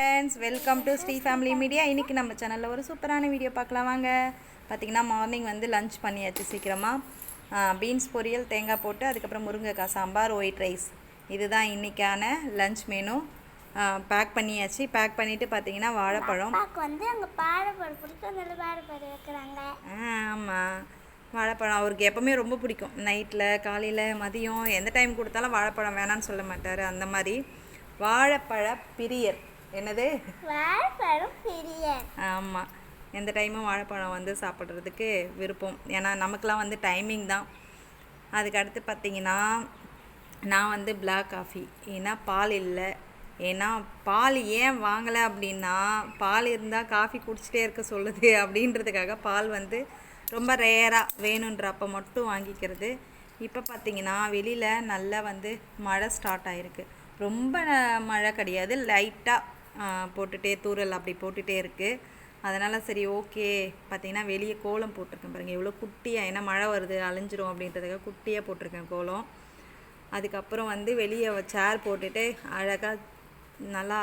Friends welcome to Sri family media இன்றைக்கி நம்ம சேனலில் ஒரு சூப்பரான வீடியோ பார்க்கலாம். வாங்க. பார்த்திங்கன்னா மார்னிங் வந்து லஞ்ச் பண்ணியாச்சு சீக்கிரமாக பீன்ஸ் பொரியல் தேங்காய் போட்டு அதுக்கப்புறம் முருங்கைக்காய் சாம்பார் ஒயிட் ரைஸ் இதுதான் இன்றைக்கான லஞ்ச் மெனு பேக் பண்ணியாச்சு. பேக் பண்ணிவிட்டு பார்த்தீங்கன்னா வாழைப்பழம். வந்து அங்கே வாழைப்பழம் வைக்கிறாங்க. ஆமாம் வாழைப்பழம் அவருக்கு எப்போவுமே ரொம்ப பிடிக்கும். நைட்டில் காலையில் மதியம் எந்த டைம் கொடுத்தாலும் வாழைப்பழம் வேணான்னு சொல்ல மாட்டார். அந்த மாதிரி வாழைப்பழ பிரியர். என்னது? ஆமாம் எந்த டைமும் வாழைப்பழம் வந்து சாப்பிட்றதுக்கு விருப்பம். ஏன்னா நமக்கெலாம் வந்து டைமிங் தான். அதுக்கு அடுத்து பார்த்தீங்கன்னா நான் வந்து பிளாக் காஃபி ஏன்னா பால் இல்லை. ஏன்னா பால் ஏன் வாங்கலை அப்படின்னா பால் இருந்தால் காஃபி குடிச்சிட்டே இருக்க சொல்லுது அப்படின்றதுக்காக பால் வந்து ரொம்ப ரேராக வேணுன்றப்ப மட்டும் வாங்கிக்கிறது. இப்போ பார்த்தீங்கன்னா வெளியில் நல்லா வந்து மழை ஸ்டார்ட் ஆகிருக்கு ரொம்ப மழை கிடையாது. லைட்டாக போட்டுட்டே தூறல் அப்படி போட்டுகிட்டே இருக்குது அதனால் சரி ஓகே. பார்த்தீங்கன்னா வெளியே கோலம் போட்டிருக்கேன் பாருங்கள் எவ்வளோ குட்டியாக ஏன்னா மழை வருது அழிஞ்சிரும் அப்படின்றதுக்காக குட்டியாக போட்டிருக்கேன் கோலம். அதுக்கப்புறம் வந்து வெளியே சேர் போட்டுட்டு அழகாக நல்லா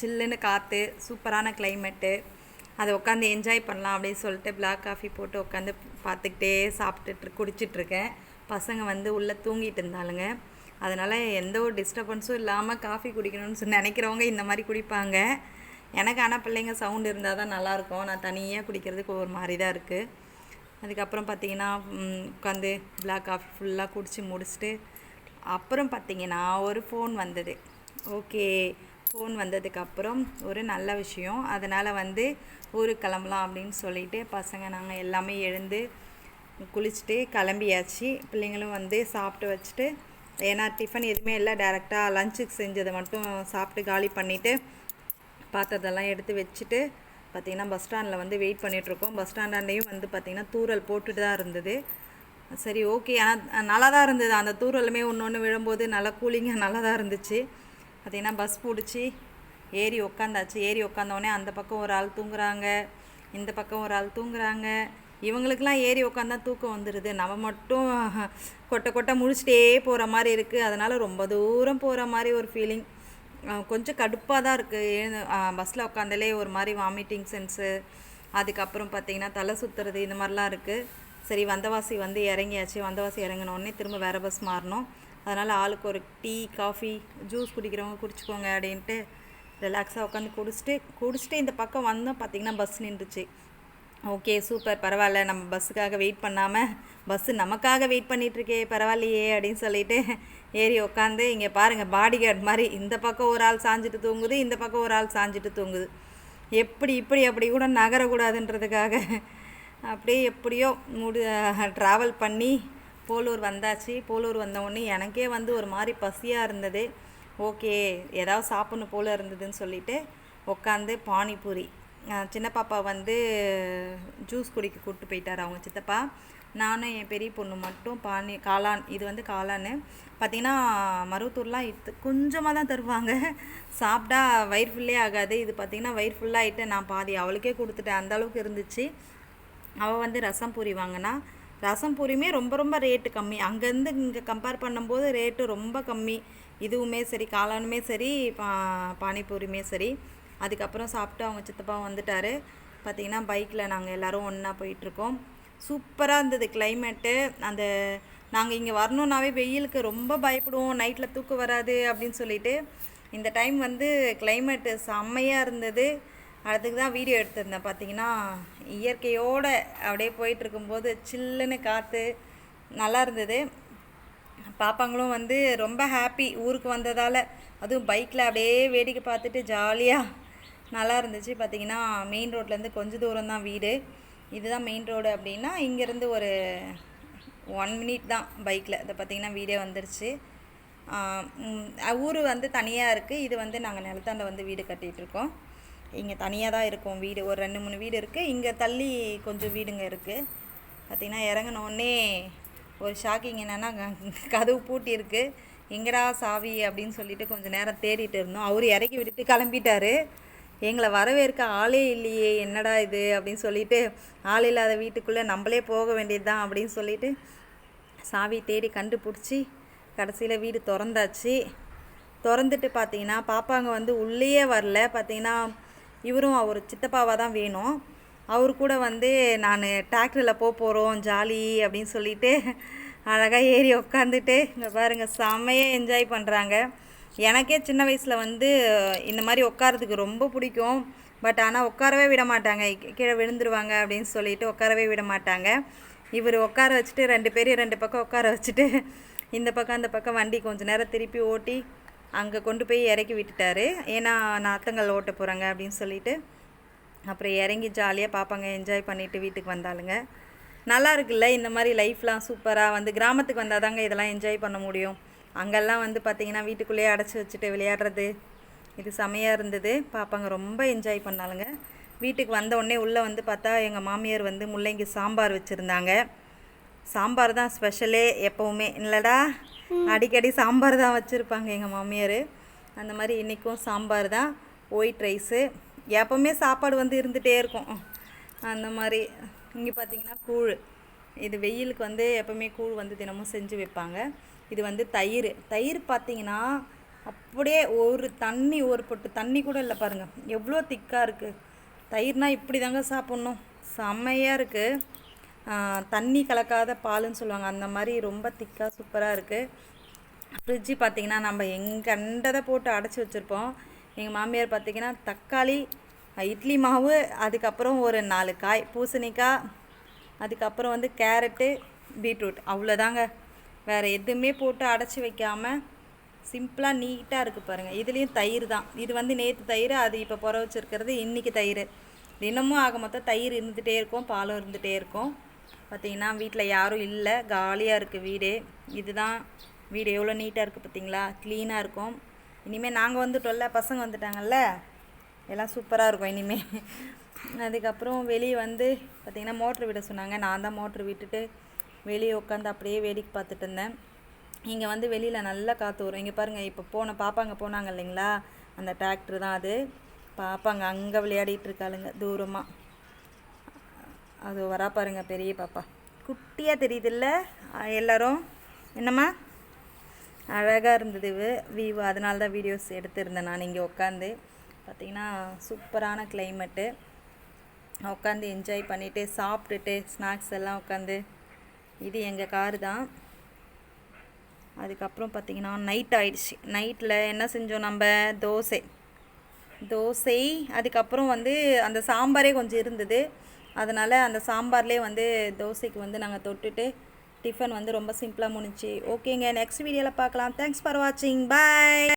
சில்லுன்னு காற்று சூப்பரான கிளைமேட்டு அதை உட்காந்து என்ஜாய் பண்ணலாம் அப்படின்னு சொல்லிட்டு பிளாக் காஃபி போட்டு உட்காந்து பார்த்துக்கிட்டே சாப்பிட்டுட்டு குடிச்சிட்ருக்கேன் பசங்க வந்து உள்ளே தூங்கிட்டு இருந்தாலுங்க அதனால் எந்த ஒரு டிஸ்டர்பன்ஸும் இல்லாமல் காஃபி குடிக்கணும்னு சொல்லி நினைக்கிறவங்க இந்த மாதிரி குடிப்பாங்க. எனக்கு ஆனால் பிள்ளைங்க சவுண்ட் இருந்தால் தான் நல்லாயிருக்கும். நான் தனியாக குடிக்கிறதுக்கு ஒரு மாதிரி தான் இருக்குது அதுக்கப்புறம் பார்த்தீங்கன்னா உட்காந்து பிளாக் காஃபி ஃபுல்லாக குடித்து முடிச்சுட்டு அப்புறம் பார்த்தீங்கன்னா ஒரு ஃபோன் வந்தது. ஓகே ஃபோன் வந்ததுக்கப்புறம் ஒரு நல்ல விஷயம். அதனால் வந்து ஊருக்கு கிளம்பலாம் அப்படின்னு சொல்லிட்டு பசங்க நாங்கள் எல்லாமே எழுந்து குளிச்சுட்டு கிளம்பியாச்சு. பிள்ளைங்களும் வந்து சாப்பிட்டு வச்சுட்டு ஏன்னா டிஃபன் எதுவுமே இல்லை. டேரெக்டாக லஞ்சுக்கு செஞ்சதை மட்டும் சாப்பிட்டு காலி பண்ணிவிட்டு பாத்திரத்தெல்லாம் எடுத்து வச்சுட்டு பார்த்தீங்கன்னா பஸ் ஸ்டாண்டில் வந்து வெயிட் பண்ணிகிட்ருக்கோம் பஸ் ஸ்டாண்டாண்டையும் வந்து பார்த்திங்கன்னா தூறல் போட்டுட்டு தான் இருந்தது. சரி ஓகே ஆனால் நல்லா தான் இருந்தது. அந்த தூறலுமே ஒன்று ஒன்று விழும்போது நல்லா கூலிங்காக நல்லா தான் இருந்துச்சு. பார்த்திங்கன்னா பஸ் பிடிச்சி ஏறி உக்காந்தாச்சு. ஏறி உக்காந்தோடனே அந்த பக்கம் ஒரு ஆள் தூங்குறாங்க. இந்த பக்கம் ஒரு ஆள் தூங்குறாங்க. இவங்களுக்கெல்லாம் ஏறி உட்காந்தா தூக்கம் வந்துடுது நம்ம மட்டும் கொட்டை கொட்டை முழிச்சிட்டே போகிற மாதிரி இருக்குது அதனால் ரொம்ப தூரம் போகிற மாதிரி ஒரு ஃபீலிங் கொஞ்சம் கடுப்பாக தான் இருக்குது பஸ்ஸில் உட்காந்தாலே ஒரு மாதிரி வாமிட்டிங் சென்ஸு அதுக்கப்புறம் பார்த்திங்கன்னா தலை சுற்றுறது இந்த மாதிரிலாம் இருக்குது சரி வந்தவாசி வந்து இறங்கியாச்சு. வந்தவாசி இறங்கினோடனே திரும்ப வேறு பஸ் மாறணும். அதனால் ஆளுக்கு ஒரு டீ காஃபி ஜூஸ் குடிக்கிறவங்க குடிச்சுக்கோங்க அப்படின்ட்டு ரிலாக்ஸாக உட்காந்து குடிச்சிட்டு குடிச்சிட்டு இந்த பக்கம் வந்தோம் பார்த்தீங்கன்னா பஸ் நின்றுச்சு. Okay super. பரவாயில்ல. நம்ம பஸ்ஸுக்காக வெயிட் பண்ணாமல் பஸ்ஸு நமக்காக வெயிட் பண்ணிகிட்ருக்கே பரவாயில்லையே அப்படின்னு சொல்லிட்டு ஏறி உட்காந்து இங்கே பாருங்கள் பாடி கார்டு மாதிரி இந்த பக்கம் ஒரு ஆள் சாஞ்சிட்டு தூங்குது இந்த பக்கம் ஒரு ஆள் சாஞ்சிட்டு தூங்குது. எப்படி இப்படி அப்படி கூட நகரக்கூடாதுன்றதுக்காக அப்படியே எப்படியோ முடி ட்ராவல் பண்ணி போலூர் வந்தாச்சு. போலூர் வந்தவுடனே எனக்கே வந்து ஒரு மாதிரி பசியாக இருந்தது. ஓகே ஏதாவது சாப்பிட்ணும் போல இருந்ததுன்னு சொல்லிட்டு உட்காந்து பானிபூரி. சின்ன பாப்பா வந்து ஜூஸ் குடிக்க கூப்பிட்டு போயிட்டார் அவங்க சித்தப்பா. நானும் என் பெரிய பொண்ணு மட்டும் பானி காளான் இது வந்து காளான் பார்த்தீங்கன்னா மருவத்தூர்லாம் இது கொஞ்சமாக தான் தருவாங்க. சாப்பிட்டா வயிறு ஃபுல்லே ஆகாது. இது பார்த்தீங்கன்னா வயிறு ஃபுல்லாகிட்டு நான் பாதி அவளுக்கே கொடுத்துட்டேன். அந்த அளவுக்கு இருந்துச்சு. அவள் வந்து ரசம் பூரி வாங்கினா. ரசம் பூரியுமே ரொம்ப ரொம்ப ரேட்டு கம்மி. அங்கேருந்து இங்கே கம்பேர் பண்ணும்போது ரேட்டு ரொம்ப கம்மி. இதுவுமே சரி காளானுமே சரி பா பானிபூரியுமே சரி. அதுக்கப்புறம் சாப்பிட்டு அவங்க சித்தப்பா வந்துட்டார். பார்த்தீங்கன்னா பைக்கில் நாங்கள் எல்லோரும் ஒன்றா போயிட்டுருக்கோம். சூப்பராக இருந்தது கிளைமேட்டு அந்த நாங்கள் இங்கே வரணுன்னாவே வெயிலுக்கு ரொம்ப பயப்படுவோம். நைட்டில் தூக்கம் வராது அப்படின்னு சொல்லிட்டு. இந்த டைம் வந்து கிளைமேட்டு செம்மையாக இருந்தது. அதுக்கு தான் வீடியோ எடுத்திருந்தேன். பார்த்தீங்கன்னா இயற்கையோட அப்படியே போயிட்டுருக்கும்போது சில்லுன்னு காற்று நல்லா இருந்தது. பாப்பாங்களும் வந்து ரொம்ப ஹாப்பி ஊருக்கு வந்ததால் அதுவும் பைக்கில் அப்படியே வேடிக்கை பார்த்துட்டு ஜாலியாக நல்லா இருந்துச்சு பார்த்தீங்கன்னா மெயின் ரோட்லேருந்து கொஞ்சம் தூரம் தான் வீடு. இதுதான் மெயின் ரோடு அப்படின்னா இங்கேருந்து ஒரு ஒன் மினிட் தான் பைக்கில் இதை பார்த்தீங்கன்னா வீடே வந்துருச்சு. ஊர் வந்து தனியாக இருக்குது இது வந்து நாங்கள் நிலத்தாண்ட வந்து வீடு கட்டிகிட்டு இருக்கோம் இங்கே தனியாக தான் இருக்கும் வீடு. ஒரு ரெண்டு மூணு வீடு இருக்குது இங்கே தள்ளி கொஞ்சம் வீடுங்க இருக்குது பார்த்திங்கன்னா இறங்குன உடனே ஒரு ஷாக்கிங் என்னென்னா கதவு பூட்டி இருக்கு எங்கடா சாவி அப்படின்னு சொல்லிட்டு கொஞ்சம் நேரம் தேடிட்டு இருந்தோம். அவர் இறக்கி விட்டுட்டு கிளம்பிட்டாரு. எங்களை வரவேற்க ஆளே இல்லையே என்னடா இது? அப்படின்னு சொல்லிட்டு ஆள் இல்லாத வீட்டுக்குள்ளே நம்மளே போக வேண்டியது தான் அப்படின்னு சொல்லிட்டு சாவி தேடி கண்டுபிடிச்சி கடைசியில் வீடு திறந்தாச்சு. திறந்துட்டு பார்த்தீங்கன்னா பாப்பாங்க வந்து உள்ளேயே வரல. பார்த்தீங்கன்னா இவரும் அவர் சித்தப்பாவாக தான் வேணும். அவர் கூட வந்து நான் டிராக்டரில் போக போகிறோம் ஜாலி அப்படின்னு சொல்லிட்டு அழகாக ஏறி உட்காந்துட்டு இங்கே பாருங்கள் செம்மையாக என்ஜாய் பண்ணுறாங்க எனக்கே சின்ன வயசில் வந்து இந்த மாதிரி உட்காரதுக்கு ரொம்ப பிடிக்கும். பட் ஆனால் உட்காரவே விட மாட்டாங்க. கீழே விழுந்துருவாங்க அப்படின்னு சொல்லிட்டு உட்காரவே விட மாட்டாங்க. இவர் உட்கார வச்சுட்டு ரெண்டு பேரையும் ரெண்டு பக்கம் உட்கார வச்சுட்டு இந்த பக்கம் அந்த பக்கம் வண்டி கொஞ்சம் நேரம் திருப்பி ஓட்டி அங்கே கொண்டு போய் இறக்கி விட்டுட்டாரு. ஏன்னா நாத்தங்கள் ஓட்ட போகிறாங்க அப்படின்னு சொல்லிட்டு அப்புறம் இறங்கி ஜாலியாக பார்ப்பாங்க என்ஜாய் பண்ணிவிட்டு வீட்டுக்கு வந்தாளுங்க. நல்லா இருக்குல்ல? இந்த மாதிரி லைஃப்லாம் சூப்பராக வந்து கிராமத்துக்கு வந்தால் தாங்க இதெல்லாம் என்ஜாய் பண்ண முடியும். அங்கெல்லாம் வந்து பார்த்திங்கன்னா வீட்டுக்குள்ளேயே அடைச்சி வச்சுட்டு விளையாடுறது. இது செமையாக இருந்தது. பாப்பாங்க ரொம்ப என்ஜாய் பண்ணாலுங்க வீட்டுக்கு வந்த உடனே உள்ளே வந்து பார்த்தா எங்கள் மாமியார் வந்து முள்ளங்கி சாம்பார் வச்சுருந்தாங்க. சாம்பார் தான் ஸ்பெஷலே எப்போவுமே. இல்லைடா அடிக்கடி சாம்பார் தான் வச்சுருப்பாங்க எங்கள் மாமியார். அந்த மாதிரி இன்றைக்கும் சாம்பார் தான். White rice. எப்போவுமே சாப்பாடு வந்து இருந்துகிட்டே இருக்கும். அந்த மாதிரி. இங்கே பார்த்தீங்கன்னா கூழ். இது வெயிலுக்கு வந்து எப்போவுமே கூழ் வந்து தினமும் செஞ்சு வைப்பாங்க. இது வந்து தயிர். தயிர் பார்த்தீங்கன்னா அப்படியே ஒரு தண்ணி ஒரு பொட்டு தண்ணி கூட இல்லை பாருங்கள் எவ்வளோ திக்காக இருக்குது தயிர்னா இப்படி தாங்க சாப்பிட்ணும் செம்மையாக இருக்குது தண்ணி கலக்காத பாலுன்னு சொல்லுவாங்க. அந்த மாதிரி ரொம்ப திக்காக சூப்பராக இருக்குது ஃப்ரிட்ஜு பார்த்தீங்கன்னா நம்ம எங்கண்டதை போட்டு அடைச்சி வச்சுருப்போம். எங்கள் மாமியார் பார்த்தீங்கன்னா தக்காளி இட்லி மாவு அதுக்கப்புறம் ஒரு நாலு காய் பூசணிக்காய் அதுக்கப்புறம் வந்து கேரட்டு பீட்ரூட். அவ்வளோதாங்க. வேறு எதுவுமே போட்டு அடைச்சி வைக்காமல் சிம்பிளாக நீட்டாக இருக்குது பாருங்கள் இதுலேயும் தயிர் தான். இது வந்து நேற்று தயிர் அது இப்போ புற வச்சுருக்கிறது இன்றைக்கி தயிர். தினமும் ஆக மொத்தம் தயிர் இருந்துகிட்டே இருக்கும் பாலும் இருந்துகிட்டே இருக்கும். பார்த்தீங்கன்னா வீட்டில் யாரும் இல்லை. காலியாக இருக்குது வீடு. இதுதான் வீடு. எவ்வளோ நீட்டாக இருக்குது பார்த்தீங்களா க்ளீனாக இருக்கும். இனிமேல் நாங்கள் வந்துட்டோம்ல பசங்க வந்துட்டாங்கல்ல? எல்லாம் சூப்பராக இருக்கும் இனிமேல் அதுக்கப்புறம் வெளியே வந்து பார்த்திங்கன்னா மோட்ரு விட சொன்னாங்க. நான் தான் மோட்ரு விட்டுட்டு வெளியே உட்காந்து அப்படியே வேடிக்கை பார்த்துட்டு இருந்தேன். இங்கே வந்து வெளியில் நல்லா காற்று வரும். இங்கே பாருங்கள் இப்போ போன பாப்பாங்க போனாங்க இல்லைங்களா? அந்த டிராக்டர் தான் அது. பாப்பாங்க அங்கே விளையாடிட்டு இருக்காளுங்க தூரமாக அது வரா பாருங்க பெரிய பாப்பா. குட்டியாக தெரியுதுல்ல எல்லோரும்? என்னம்மா? அழகாக இருந்தது வியூ அதனால தான் வீடியோஸ் எடுத்திருந்தேன் நான் இங்கே உட்காந்து. பார்த்தீங்கன்னா சூப்பரான கிளைமேட்டு உட்காந்து என்ஜாய் பண்ணிவிட்டு சாப்பிட்டுட்டு ஸ்நாக்ஸ் எல்லாம் உட்காந்து இது எங்கள் காரு தான். அதுக்கப்புறம் பார்த்தீங்கன்னா நைட் ஆயிடுச்சு. நைட்டில் என்ன செஞ்சோம் நம்ம? தோசை. தோசை அதுக்கப்புறம் வந்து அந்த சாம்பாரே கொஞ்சம் இருந்தது. அதனால் அந்த சாம்பார்லேயே வந்து தோசைக்கு வந்து நாங்கள் தொட்டுட்டு டிஃபன் வந்து ரொம்ப சிம்பிளாக முடிஞ்சுச்சு. ஓகேங்க நெக்ஸ்ட் வீடியோவில் பார்க்கலாம் தேங்க்ஸ் ஃபார் வாட்சிங் பை